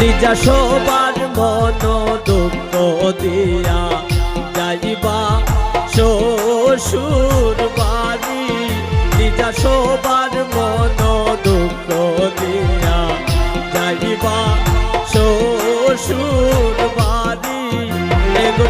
লিজা সবার মন দুঃখ দিয়া, যাইবা শ্বশুর বাড়ি। নিজা সবার মন দুঃখ দিয়া, যাইবা শ্বশুর বাড়ি। এগো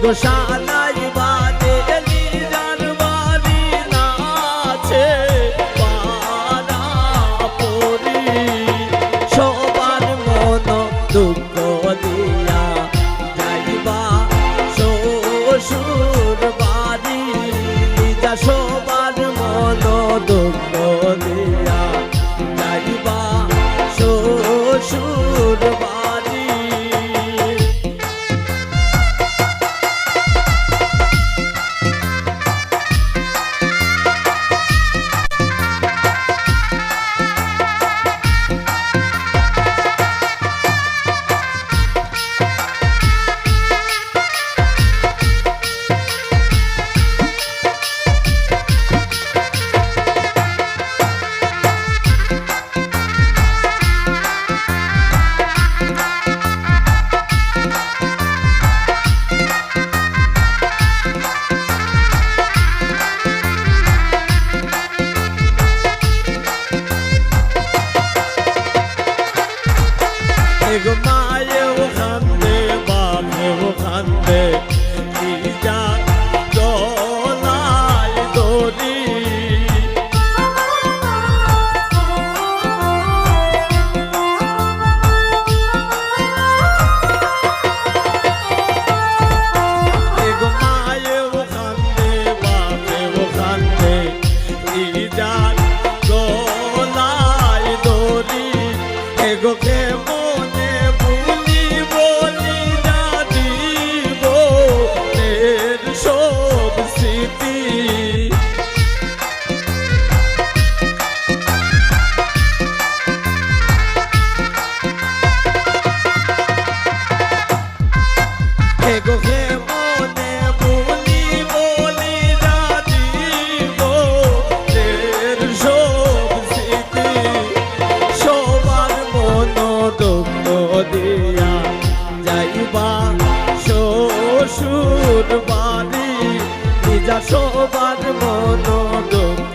এগো শালাই বাদে লিজার বাড়ি নাচে পারা। পরি সবার মন দুঃখ দিয়া যাইবা, শ্বশুর বাড়ি। লিজা সবার মন দুঃখ দিয়া এগো কে নিজা সবার মন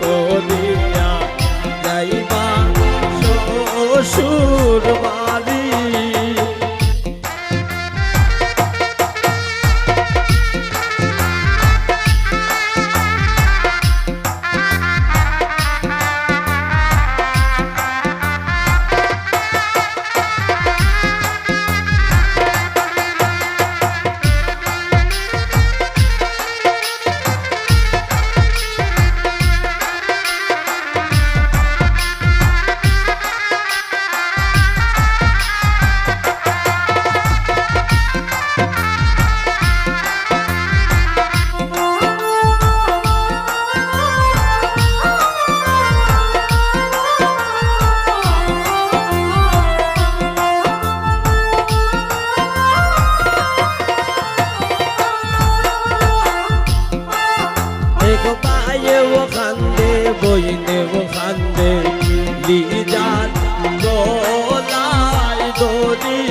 পায়ে ও খান্দে বইনে ও খান্দে। লিজার গলায় দড়ি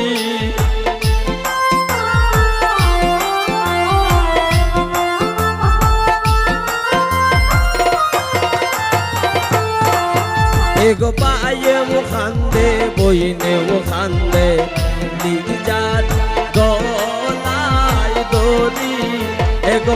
এগো পায়ে ও খান্দে বইনে ও খান্দে। লিজার গলায় দড়ি এগো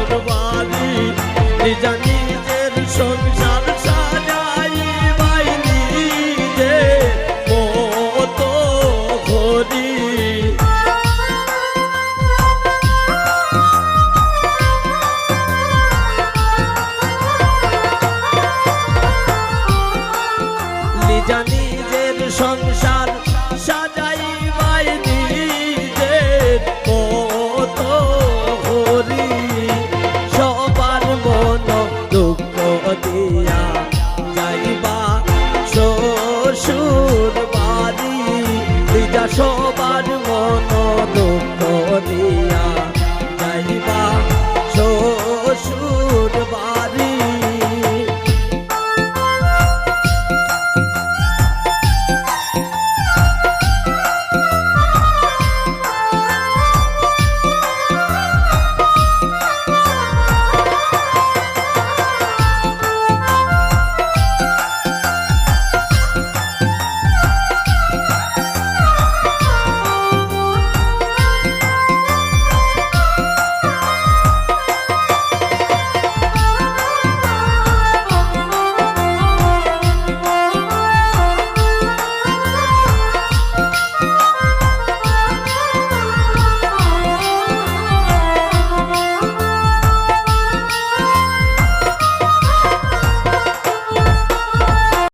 সংসার সাজাই বাই নিজের মতো ঘরি সবার মন দুঃখ দিয়া যাইবা, শ্বশুর বাড়ি। সবার মন দুঃখ দিয়া